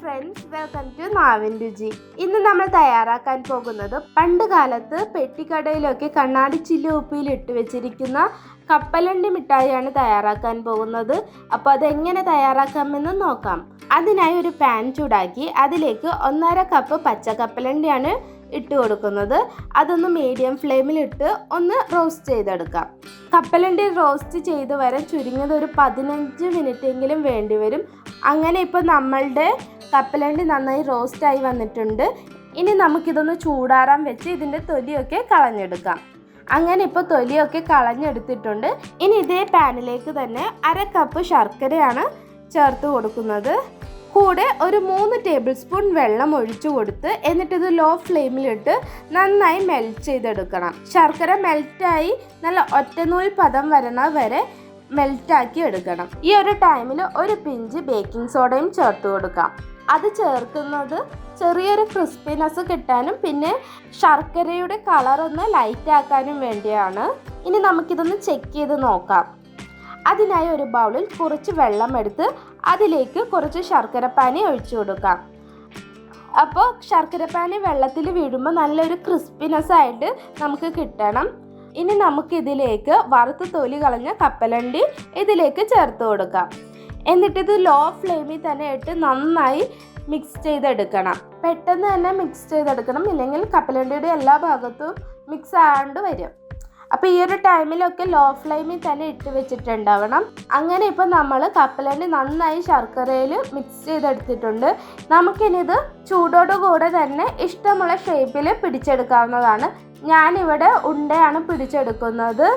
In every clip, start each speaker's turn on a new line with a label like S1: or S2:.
S1: Friends welcome to നാവിൻ രുചി ഇന്ന് നമ്മൾ തയ്യാറാക്കാൻ പോകുന്നത് പണ്ട് കാലത്ത് പെട്ടിക്കടയിലൊക്കെ കണ്ണാടി ചില്ലി ഉപ്പിയിൽ ഇട്ട് വെച്ചിരിക്കുന്ന കപ്പലണ്ടി മിഠായിയാണ് തയ്യാറാക്കാൻ പോകുന്നത്. അപ്പോൾ അതെങ്ങനെ തയ്യാറാക്കാമെന്ന് നോക്കാം. അതിനായി ഒരു പാൻ ചൂടാക്കി അതിലേക്ക് ഒന്നര കപ്പ് പച്ച കപ്പലണ്ടിയാണ് ഇട്ട് കൊടുക്കുന്നത്. അതൊന്ന് മീഡിയം ഫ്ലെയിമിലിട്ട് ഒന്ന് റോസ്റ്റ് ചെയ്തെടുക്കാം. കപ്പലണ്ടി റോസ്റ്റ് ചെയ്ത് വരാൻ ചുരുങ്ങിയത് ഒരു പതിനഞ്ച് മിനിറ്റ് എങ്കിലും വേണ്ടിവരും. അങ്ങനെ ഇപ്പോൾ നമ്മളുടെ കപ്പലണ്ടി നന്നായി റോസ്റ്റായി വന്നിട്ടുണ്ട്. ഇനി നമുക്കിതൊന്ന് ചൂടാറാൻ വെച്ച് ഇതിന്റെ തൊലിയൊക്കെ കളഞ്ഞെടുക്കാം. അങ്ങനെ ഇപ്പോൾ തൊലിയൊക്കെ കളഞ്ഞെടുത്തിട്ടുണ്ട്. ഇനി ഇതേ പാനിലേക്ക് തന്നെ അര കപ്പ് ശർക്കരയാണ് ചേർത്ത് കൊടുക്കുന്നത്. കൂടെ ഒരു മൂന്ന് ടേബിൾ സ്പൂൺ വെള്ളം ഒഴിച്ചു കൊടുത്ത് എന്നിട്ടിത് ലോ ഫ്ലെയിമിലിട്ട് നന്നായി മെൽറ്റ് ചെയ്തെടുക്കണം. ശർക്കര മെൽറ്റായി നല്ല ഒറ്റനൂൽ പദം വരണ വരെ മെൽറ്റാക്കി എടുക്കണം. ഈ ഒരു ടൈമിൽ ഒരു പിഞ്ച് ബേക്കിംഗ് സോഡയും ചേർത്ത് കൊടുക്കാം. അത് ചേർക്കുന്നത് ചെറിയൊരു ക്രിസ്പിനെസ് കിട്ടാനും പിന്നെ ശർക്കരയുടെ കളർ ഒന്ന് ലൈറ്റ് ആക്കാനും വേണ്ടിയാണ്. ഇനി നമുക്കിതൊന്ന് ചെക്ക് ചെയ്ത് നോക്കാം. അതിനായി ഒരു ബൗളിൽ കുറച്ച് വെള്ളം എടുത്ത് അതിലേക്ക് കുറച്ച് ശർക്കരപ്പാനി ഒഴിച്ചു കൊടുക്കാം. അപ്പോൾ ശർക്കരപ്പാനി വെള്ളത്തിൽ വീഴുമ്പോൾ നല്ലൊരു ക്രിസ്പിനെസ് ആയിട്ട് നമുക്ക് കിട്ടണം. ഇനി നമുക്കിതിലേക്ക് വറുത്ത് തൊലി കളഞ്ഞ കപ്പലണ്ടി ഇതിലേക്ക് ചേർത്ത് കൊടുക്കാം. എന്നിട്ടിത് ലോ ഫ്ലെയിമിൽ തന്നെ ഇട്ട് നന്നായി മിക്സ് ചെയ്തെടുക്കണം. പെട്ടെന്ന് തന്നെ മിക്സ് ചെയ്തെടുക്കണം. ഇല്ലെങ്കിൽ കപ്പലണ്ടിയുടെ എല്ലാ ഭാഗത്തും മിക്സ് ആണ്ട് വരും. അപ്പോൾ ഈ ഒരു ടൈമിലൊക്കെ ലോ ഫ്ലെയിമിൽ തന്നെ ഇട്ട് വെച്ചിട്ടുണ്ടാവണം. അങ്ങനെ ഇപ്പോൾ നമ്മൾ കപ്പലണ്ടി നന്നായി ശർക്കരയിൽ മിക്സ് ചെയ്തെടുത്തിട്ടുണ്ട്. നമുക്കിനിത് ചൂടോടുകൂടെ തന്നെ ഇഷ്ടമുള്ള ഷേപ്പിൽ പിടിച്ചെടുക്കാവുന്നതാണ്. ഞാനിവിടെ ഉണ്ടയാണ് പിടിച്ചെടുക്കുന്നത്.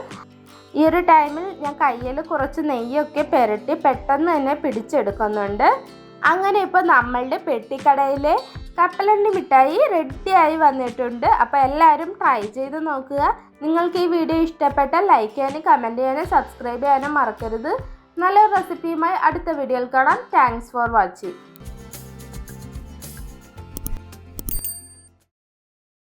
S1: ഈ ഒരു ടൈമിൽ ഞാൻ കയ്യിൽ കുറച്ച് നെയ്യൊക്കെ പുരട്ടി പെട്ടെന്ന് തന്നെ പിടിച്ചെടുക്കുന്നുണ്ട്. അങ്ങനെ ഇപ്പോൾ നമ്മളുടെ പെട്ടിക്കടയിലെ കപ്പലണ്ടി മിഠായി റെഡിയായി വന്നിട്ടുണ്ട്. അപ്പോൾ എല്ലാവരും ട്രൈ ചെയ്ത് നോക്കുക. നിങ്ങൾക്ക് ഈ വീഡിയോ ഇഷ്ടപ്പെട്ടാൽ ലൈക്ക് ചെയ്യാനും കമന്റ് ചെയ്യാനും സബ്സ്ക്രൈബ് ചെയ്യാനും മറക്കരുത്. നല്ലൊരു റെസിപ്പിയുമായി അടുത്ത വീഡിയോയിൽ കാണാം. Thanks for watching